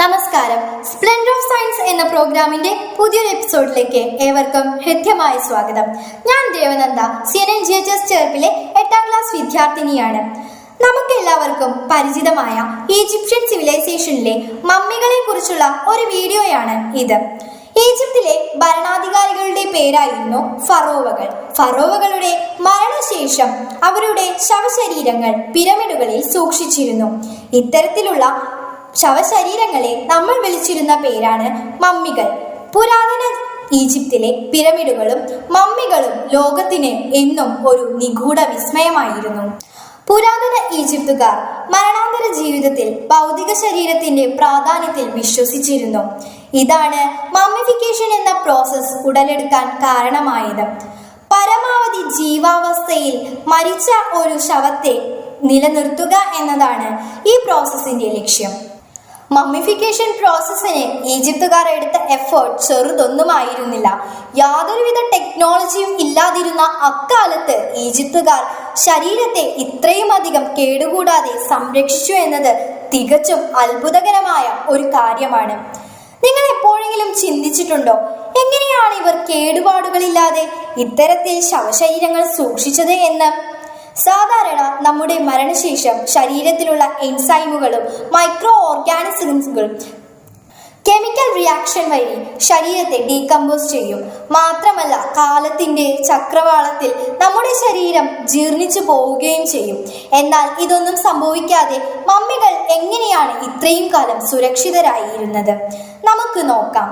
നമസ്കാരം. Splendor of science എന്ന പ്രോഗ്രാമിന്റെ പുതിയൊരു എപ്പിസോഡിലേക്ക് ഏവർക്കും ഹൃദ്യമായ സ്വാഗതം. ഞാൻ Devananda C N N G H S ചേർപ്പിലെ എട്ടാം ക്ലാസ് വിദ്യാർത്ഥിനിയാണ്. നമുക്ക് എല്ലാവർക്കും പരിചിതമായ ഈജിപ്ഷ്യൻ സിവിലൈസേഷനിലെ മമ്മികളെ കുറിച്ചുള്ള ഒരു വീഡിയോയാണ് ഇത്. ഈജിപ്തിലെ ഭരണാധികാരികളുടെ പേരായിരുന്നു ഫറോവകൾ. ഫറോവകളുടെ മരണശേഷം അവരുടെ ശവശരീരങ്ങൾ പിരമിഡുകളിൽ സൂക്ഷിച്ചിരുന്നു. ഇത്തരത്തിലുള്ള ശവശരീരങ്ങളെ നമ്മൾ വിളിച്ചിരുന്ന പേരാണ് മമ്മികൾ. പുരാതന ഈജിപ്തിലെ പിരമിഡുകളും മമ്മികളും ലോകത്തിന് എന്നും ഒരു നിഗൂഢ വിസ്മയമായിരുന്നു. പുരാതന ഈജിപ്തുകാർ മരണാന്തര ജീവിതത്തിൽ ഭൗതിക ശരീരത്തിന്റെ പ്രാധാന്യത്തിൽ വിശ്വസിച്ചിരുന്നു. ഇതാണ് മമ്മിഫിക്കേഷൻ എന്ന പ്രോസസ് ഉടലെടുക്കാൻ കാരണമായത്. പരമാവധി ജീവാവസ്ഥയിൽ മരിച്ച ഒരു ശവത്തെ നിലനിർത്തുക എന്നതാണ് ഈ പ്രോസസ്സിന്റെ ലക്ഷ്യം. മമ്മിഫിക്കേഷൻ പ്രോസസ്സിന് ഈജിപ്തുകാർ എടുത്ത എഫേർട്ട് ചെറുതൊന്നുമായിരുന്നില്ല. യാതൊരുവിധ ടെക്നോളജിയും ഇല്ലാതിരുന്ന അക്കാലത്ത് ഈജിപ്തുകാർ ശരീരത്തെ ഇത്രയും അധികം കേടുകൂടാതെ സംരക്ഷിച്ചു എന്നത് തികച്ചും അത്ഭുതകരമായ ഒരു കാര്യമാണ്. നിങ്ങൾ എപ്പോഴെങ്കിലും ചിന്തിച്ചിട്ടുണ്ടോ? എങ്ങനെയാണ് ഇവർ കേടുപാടുകളില്ലാതെ ഇത്തരത്തിൽ ശവശരീരങ്ങൾ സൂക്ഷിച്ചത് എന്ന്? സാധാരണ നമ്മുടെ മരണശേഷം ശരീരത്തിലുള്ള എൻസൈമുകളും മൈക്രോ ഓർഗാനിസംസുകളും കെമിക്കൽ റിയാക്ഷൻ വഴി ശരീരത്തെ ഡീകമ്പോസ് ചെയ്യും. മാത്രമല്ല കാലത്തിന്റെ ചക്രവാളത്തിൽ നമ്മുടെ ശരീരം ജീർണിച്ചു പോവുകയും ചെയ്യും. എന്നാൽ ഇതൊന്നും സംഭവിക്കാതെ മമ്മികൾ എങ്ങനെയാണ് ഇത്രയും കാലം സുരക്ഷിതരായിരുന്നത്? നമുക്ക് നോക്കാം.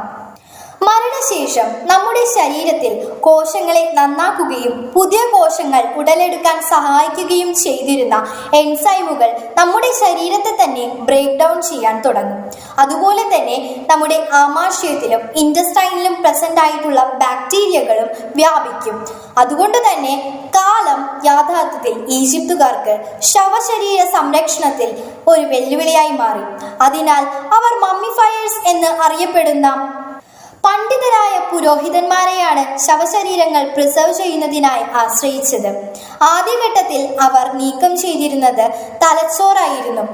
മരണശേഷം നമ്മുടെ ശരീരത്തിൽ കോശങ്ങളെ നന്നാക്കുകയും പുതിയ കോശങ്ങൾ ഉടലെടുക്കാൻ സഹായിക്കുകയും ചെയ്തിരുന്ന എൻസൈമുകൾ നമ്മുടെ ശരീരത്തെ തന്നെ ബ്രേക്ക് ഡൗൺ ചെയ്യാൻ തുടങ്ങും. അതുപോലെ തന്നെ നമ്മുടെ ആമാശയത്തിലും ഇൻഡസ്റ്റൈനിലും പ്രസന്റ് ആയിട്ടുള്ള ബാക്ടീരിയകളും വ്യാപിക്കും. അതുകൊണ്ട് തന്നെ കാലം യാഥാർത്ഥ്യത്തിൽ ഈജിപ്തുകാർക്ക് ശവശരീര സംരക്ഷണത്തിൽ ഒരു വെല്ലുവിളിയായി മാറി. അതിനാൽ അവർ മമ്മിഫയേഴ്സ് എന്ന് അറിയപ്പെടുന്ന പണ്ഡിതരായ പുരോഹിതന്മാരെയാണ് ശവശരീരങ്ങൾ പ്രിസർവ് ചെയ്യുന്നതിനായി ആശ്രയിച്ചത്. ആദ്യഘട്ടത്തിൽ അവർ നീക്കം ചെയ്തിരുന്നത് തലച്ചോറായിരുന്നു.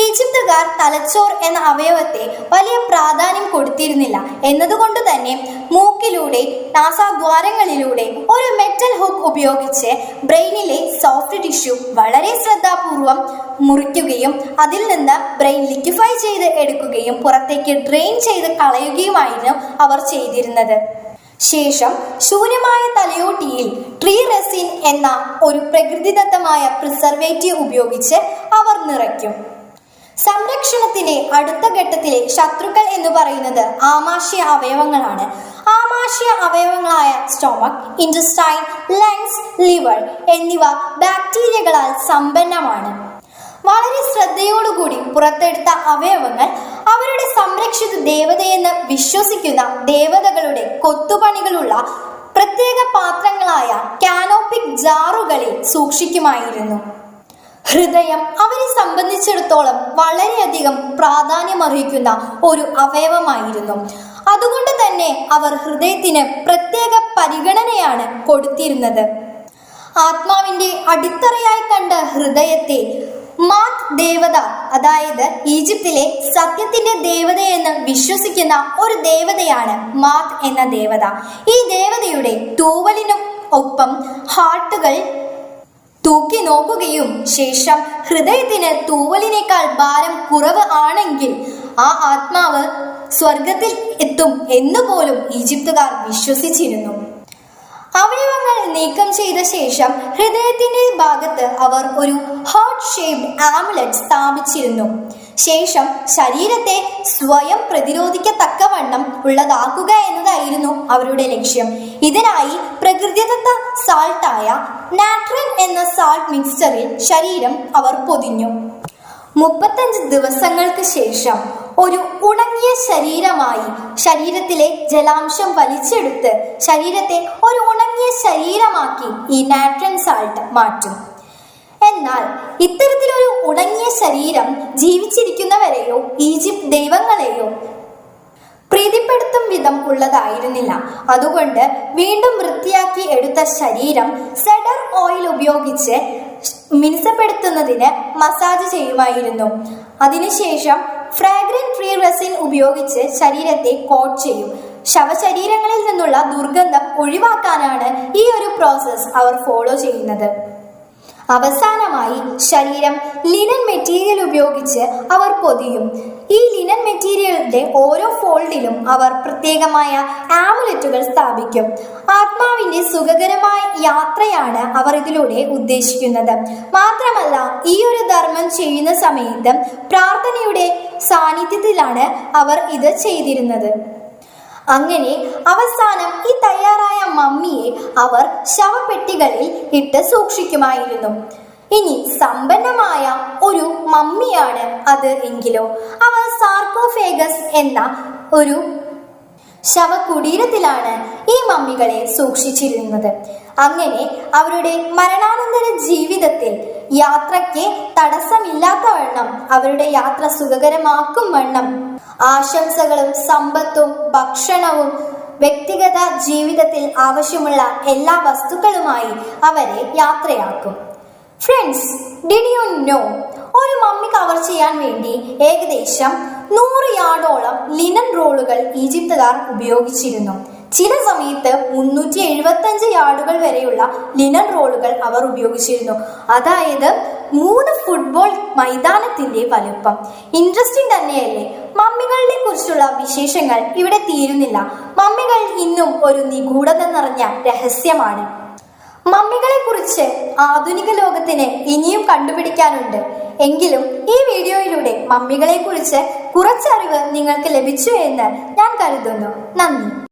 ഈജിപ്തുകാർ തലച്ചോർ എന്ന അവയവത്തെ വലിയ പ്രാധാന്യം കൊടുത്തിരുന്നില്ല. എന്നതുകൊണ്ട് തന്നെ മൂക്കിലൂടെ നാസാദ്വാരങ്ങളിലൂടെ ഒരു മെറ്റൽ ഹുക്ക് ഉപയോഗിച്ച് ബ്രെയിനിലെ സോഫ്റ്റ് ടിഷ്യു വളരെ ശ്രദ്ധാപൂർവം മുറിക്കുകയും അതിൽ നിന്ന് ബ്രെയിൻ ലിക്വിഫൈ ചെയ്ത് എടുക്കുകയും പുറത്തേക്ക് ഡ്രെയിൻ ചെയ്ത് കളയുകയുമായിരുന്നു അവർ ചെയ്തിരുന്നത്. ശേഷം ശൂന്യമായ തലയോട്ടിയിൽ ട്രീ റെസിൻ എന്ന ഒരു പ്രകൃതിദത്തമായ പ്രിസർവേറ്റീവ് ഉപയോഗിച്ച് അവർ നിറയ്ക്കും. സംരക്ഷണത്തിന്റെ അടുത്ത ഘട്ടത്തിലെ ശത്രുക്കൾ എന്ന് പറയുന്നത് ആമാശയ അവയവങ്ങളാണ്. ആമാശയ അവയവങ്ങളായ സ്റ്റോമക് ഇൻഡസ്റ്റൈൻ ലങ്സ് ലിവർ എന്നിവ ബാക്ടീരിയകളാൽ സമ്പന്നമാണ്. വളരെ ശ്രദ്ധയോടുകൂടി പുറത്തെടുത്ത അവയവങ്ങൾ അവരുടെ സംരക്ഷിത ദേവതയെന്ന് വിശ്വസിക്കുന്ന ദേവതകളുടെ കൊത്തുപണികളുള്ള പ്രത്യേക പാത്രങ്ങളായ കാനോപ്പിക് ജാറുകളിൽ സൂക്ഷിക്കുമായിരുന്നു. ഹൃദയം അവരെ സംബന്ധിച്ചിടത്തോളം വളരെയധികം പ്രാധാന്യമർഹിക്കുന്ന ഒരു അവയവമായിരുന്നു. അതുകൊണ്ട് തന്നെ അവർ ഹൃദയത്തിന് പ്രത്യേക പരിഗണനയാണ് കൊടുത്തിരുന്നത്. ആത്മാവിന്റെ അടിത്തറയായി കണ്ട ഹൃദയത്തെ മാത് ദേവത അതായത് ഈജിപ്തിലെ സത്യത്തിന്റെ ദേവത എന്ന് വിശ്വസിക്കുന്ന ഒരു ദേവതയാണ് മാത് എന്ന ദേവത. ഈ ദേവതയുടെ തൂവലിനും ഒപ്പം ഹാർട്ടുകൾ തൂക്കി നോക്കുകയും ശേഷം ഹൃദയത്തിന് തൂവലിനേക്കാൾ ഭാരം കുറവ് ആണെങ്കിൽ ആ ആത്മാവ് സ്വർഗത്തിൽ എത്തും എന്നുപോലും ഈജിപ്തുകാർ വിശ്വസിച്ചിരുന്നു. അവയവങ്ങൾ നീക്കം ചെയ്ത ശേഷം ഹൃദയത്തിന്റെ ഭാഗത്ത് അവർ ഒരു ഹാർട്ട് ഷേപ്ഡ് ആംബുലൻസ് സ്ഥാപിച്ചിരുന്നു. ശേഷം ശരീരത്തെ സ്വയം പ്രതിരോധിക്കത്തക്കവണ്ണം ഉള്ളതാക്കുക എന്നതായിരുന്നു അവരുടെ ലക്ഷ്യം. ഇതിനായി പ്രകൃതിദത്ത സാൾട്ടായ നാട്രൻ എന്ന സാൾട്ട് മിക്സ്ചറിൽ ശരീരം അവർ പൊതിഞ്ഞു. മുപ്പത്തഞ്ച് ദിവസങ്ങൾക്ക് ശേഷം ഒരു ഉണങ്ങിയ ശരീരമായി ശരീരത്തിലെ ജലാംശം വലിച്ചെടുത്ത് ശരീരത്തെ ഒരു ഉണങ്ങിയ ശരീരമാക്കി ഈ നാട്രൻ സാൾട്ട് മാറ്റും. എന്നാൽ ഇത്തരത്തിലൊരു ഉണങ്ങിയ ശരീരം ജീവിച്ചിരിക്കുന്നവരെയോ ഈജിപ്ത് ദൈവങ്ങളെയോ പ്രീതിപ്പെടുത്തും വിധം ഉള്ളതായിരുന്നില്ല. അതുകൊണ്ട് വീണ്ടും വൃത്തിയാക്കി എടുത്ത ശരീരം സെഡർ ഓയിൽ ഉപയോഗിച്ച് മിനുസപ്പെടുത്തുന്നതിന് മസാജ് ചെയ്യുമായിരുന്നു. അതിനുശേഷം ഫ്രാഗ്രന്റ് ട്രീ റെസിൻ ഉപയോഗിച്ച് ശരീരത്തെ കോട്ട് ചെയ്യും. ശവശരീരങ്ങളിൽ നിന്നുള്ള ദുർഗന്ധം ഒഴിവാക്കാനാണ് ഈ ഒരു പ്രോസസ്സ് അവർ ഫോളോ ചെയ്യുന്നത്. അവസാനമായി ശരീരം ലിനൻ മെറ്റീരിയൽ ഉപയോഗിച്ച് അവർ പൊതിയും. ഈ ലിനൻ മെറ്റീരിയലിന്റെ ഓരോ ഫോൾഡിലും അവർ പ്രത്യേകമായ ആമുലറ്റുകൾ സ്ഥാപിക്കും. ആത്മാവിന്റെ സുഖകരമായ യാത്രയാണ് അവർ ഇതിലൂടെ ഉദ്ദേശിക്കുന്നത്. മാത്രമല്ല ഈ ഒരു ധർമ്മം ചെയ്യുന്ന സമയത്ത് പ്രാർത്ഥനയുടെ സാന്നിധ്യത്തിലാണ് അവർ ഇത് ചെയ്തിരുന്നത്. അങ്ങനെ അവസാനം ഈ തയ്യാറായ മമ്മിയെ അവർ ശവപ്പെട്ടികളിൽ ഇട്ട് സൂക്ഷിക്കുമായിരുന്നു. ഇനി സമ്പന്നമായ ഒരു മമ്മിയാണ് അത് എങ്കിലോ. അവർ സാർക്കോഫേഗസ് എന്ന ഒരു ശവകുടീരത്തിലാണ് ഈ മമ്മികളെ സൂക്ഷിച്ചിരുന്നത്. അങ്ങനെ അവരുടെ മരണാനന്തര ജീവിതത്തിൽ യാത്രയ്ക്ക് തടസ്സമില്ലാത്ത വണ്ണം അവരുടെ യാത്ര സുഖകരമാക്കും വണ്ണം. ആശംസകളും സമ്പത്തും ഭക്ഷണവും വ്യക്തിഗത ജീവിതത്തിൽ ആവശ്യമുള്ള എല്ലാ വസ്തുക്കളുമായി അവരെ യാത്രയാക്കും. ഫ്രണ്ട്സ് ഡിഡ് യു നോ ഒരു മമ്മി കവർ ചെയ്യാൻ വേണ്ടി ഏകദേശം നൂറ് യാർഡോളം ലിനൻ റോളുകൾ ഈജിപ്തുകാർ ഉപയോഗിച്ചിരുന്നു. ചില സമയത്ത് മുന്നൂറ്റി എഴുപത്തഞ്ച് യാർഡുകൾ വരെയുള്ള ലിനൻ റോളുകൾ അവർ ഉപയോഗിച്ചിരുന്നു. അതായത് മൂന്ന് ഫുട്ബോൾ മൈതാനത്തിന്റെ വലുപ്പം. ഇൻട്രസ്റ്റിംഗ് തന്നെയല്ലേ? മമ്മികളെ കുറിച്ചുള്ള വിശേഷങ്ങൾ ഇവിടെ തീരുന്നില്ല. മമ്മികൾ ഇന്നും ഒരു നിഗൂഢത നിറഞ്ഞ രഹസ്യമാണ്. മമ്മികളെ കുറിച്ച് ആധുനിക ലോകത്തിന് ഇനിയും കണ്ടുപിടിക്കാനുണ്ട്. എങ്കിലും ഈ വീഡിയോയിലൂടെ മമ്മികളെ കുറിച്ച് കുറച്ചറിവ് നിങ്ങൾക്ക് ലഭിച്ചു എന്ന് ഞാൻ കരുതുന്നു. നന്ദി.